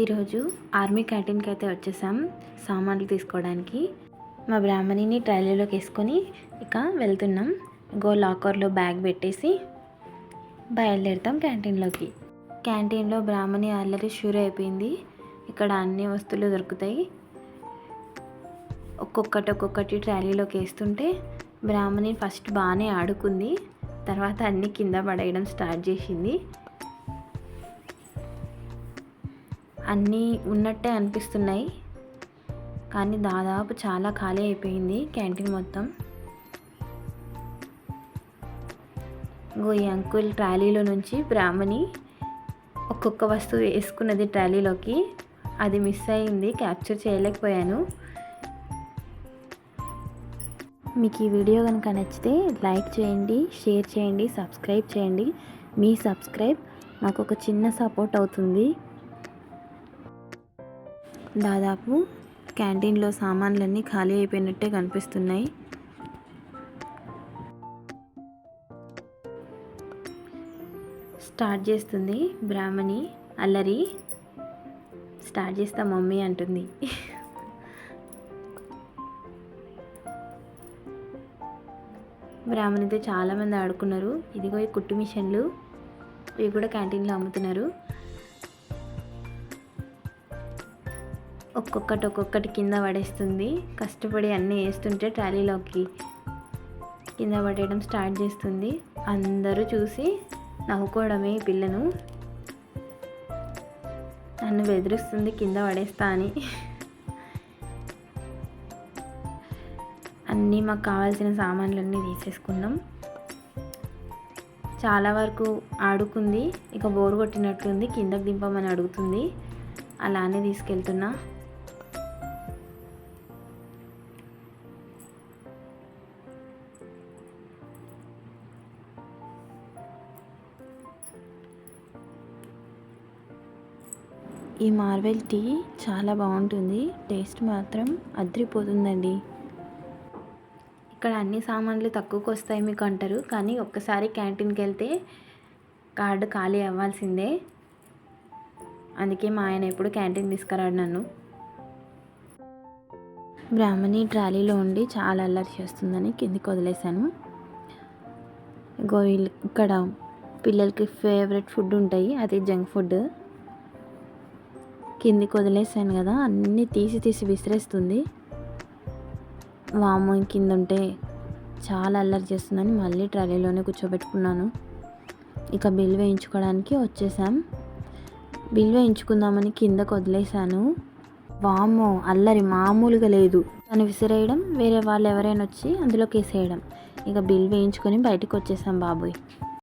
ఈరోజు ఆర్మీ క్యాంటీన్కి అయితే వచ్చేసాం సామాన్లు తీసుకోవడానికి. మా బ్రాహ్మణిని ట్రైలీలోకి వేసుకొని ఇక వెళ్తున్నాం. గో లాకర్లో బ్యాగ్ పెట్టేసి బయలుదేరుతాం క్యాంటీన్లోకి. క్యాంటీన్లో బ్రాహ్మణి ఆల్రెడీ షూర్ అయిపోయింది. ఇక్కడ అన్ని వస్తువులు దొరుకుతాయి. ఒక్కొక్కటి ఒక్కొక్కటి ట్రాలీలోకి వేస్తుంటే బ్రాహ్మణి ఫస్ట్ బాగానే ఆడుకుంది. తర్వాత అన్ని కింద పడేయడం స్టార్ట్ చేసింది. అన్నీ ఉన్నట్టే అనిపిస్తున్నాయి. కానీ దాదాపు చాలా ఖాళీ అయిపోయింది క్యాంటీన్ మొత్తం. ఇంకో ఈ అంకుల్ ట్రాలీలో నుంచి బ్రాహ్మణి ఒక్కొక్క వస్తువు వేసుకున్నది ట్రాలీలోకి. అది మిస్ అయింది క్యాప్చర్ చేయలేకపోయాను. మీకు ఈ వీడియో కనుక నచ్చితే లైక్ చేయండి షేర్ చేయండి సబ్స్క్రైబ్ చేయండి. మీ సబ్స్క్రైబ్ మాకు ఒక చిన్న సపోర్ట్ అవుతుంది. దాదాపు క్యాంటీన్లో సామాన్లన్నీ ఖాళీ అయిపోయినట్టే కనిపిస్తున్నాయి. స్టార్ట్ చేస్తుంది బ్రాహ్మణి అల్లరి. స్టార్ట్ చేస్తా మమ్మీ అంటుంది. బ్రాహ్మణితో చాలామంది ఆడుకున్నారు. ఇదిగో ఈ కుట్టు మిషన్లు. ఇవి కూడా క్యాంటీన్లో అమ్ముతున్నారు. ఒక్కొక్కటి ఒక్కొక్కటి కింద పడేస్తుంది. కష్టపడి అన్నీ వేస్తుంటే ట్రాలీలోకి కింద పడేయడం స్టార్ట్ చేస్తుంది. అందరూ చూసి నవ్వుకోవడమే ఈ పిల్లను. నన్ను బెదిరిస్తుంది కింద పడేస్తా అని. అన్నీ మాకు కావాల్సిన సామాన్లన్నీ తీసేసుకున్నాం. చాలా వరకు ఆడుకుంది. ఇక బోరు కొట్టినట్లుంది. కిందకి దింపమని అడుగుతుంది. అలానే తీసుకెళ్తున్నా. ఈ మార్వెల్ టీ చాలా బాగుంటుంది. టేస్ట్ మాత్రం అద్రిపోతుందండి. ఇక్కడ అన్ని సామాన్లు తక్కువకు వస్తాయి మీకు అంటారు. కానీ ఒక్కసారి క్యాంటీన్కి వెళ్తే కార్డు ఖాళీ అవ్వాల్సిందే. అందుకే మా ఆయన ఎప్పుడు క్యాంటీన్ తీసుకురాడు నన్ను. బ్రాహ్మణి ట్రాలీలో ఉండి చాలా అల్లరి చేస్తుందని కిందికి వదిలేశాను. గోయిల్ ఇక్కడ పిల్లలకి ఫేవరెట్ ఫుడ్ ఉంటాయి. అది జంక్ ఫుడ్. కిందికి వదిలేసాను కదా అన్నీ తీసి తీసి విసిరేస్తుంది. వాము కింద ఉంటే చాలా అల్లరి చేస్తుందని మళ్ళీ ట్రాలీలోనే కూర్చోబెట్టుకున్నాను. ఇక బిల్ వేయించుకోవడానికి వచ్చేసాం. బిల్ వేయించుకుందామని కిందకు వదిలేశాను వామో అల్లరి మామూలుగా లేదు. తను విసిరేయడం వేరే వాళ్ళు ఎవరైనా వచ్చి అందులోకి వేసేయడం. ఇక బిల్ వేయించుకొని బయటకు వచ్చేసాం బాబోయ్.